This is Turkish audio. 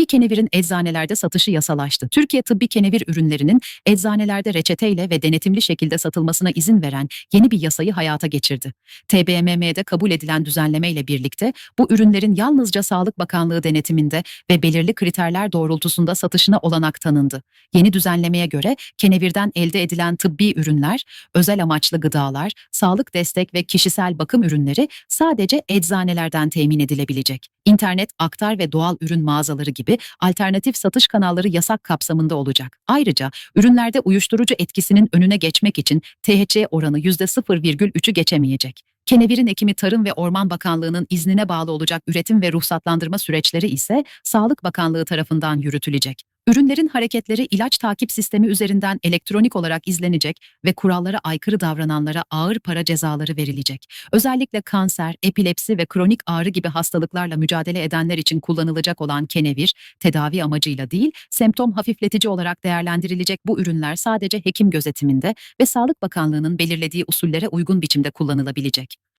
Tıbbi kenevirin eczanelerde satışı yasalaştı. Türkiye tıbbi kenevir ürünlerinin eczanelerde reçeteyle ve denetimli şekilde satılmasına izin veren yeni bir yasayı hayata geçirdi. TBMM'de kabul edilen düzenlemeyle birlikte bu ürünlerin yalnızca Sağlık Bakanlığı denetiminde ve belirli kriterler doğrultusunda satışına olanak tanındı. Yeni düzenlemeye göre kenevirden elde edilen tıbbi ürünler, özel amaçlı gıdalar, sağlık destek ve kişisel bakım ürünleri sadece eczanelerden temin edilebilecek. İnternet, aktar ve doğal ürün mağazaları gibi alternatif satış kanalları yasak kapsamında olacak. Ayrıca ürünlerde uyuşturucu etkisinin önüne geçmek için THC oranı %0,3'ü geçemeyecek. Kenevirin ekimi Tarım ve Orman Bakanlığı'nın iznine bağlı olacak üretim ve ruhsatlandırma süreçleri ise Sağlık Bakanlığı tarafından yürütülecek. Ürünlerin hareketleri ilaç takip sistemi üzerinden elektronik olarak izlenecek ve kurallara aykırı davrananlara ağır para cezaları verilecek. Özellikle kanser, epilepsi ve kronik ağrı gibi hastalıklarla mücadele edenler için kullanılacak olan kenevir, tedavi amacıyla değil, semptom hafifletici olarak değerlendirilecek bu ürünler sadece hekim gözetiminde ve Sağlık Bakanlığı'nın belirlediği usullere uygun biçimde kullanılabilecek.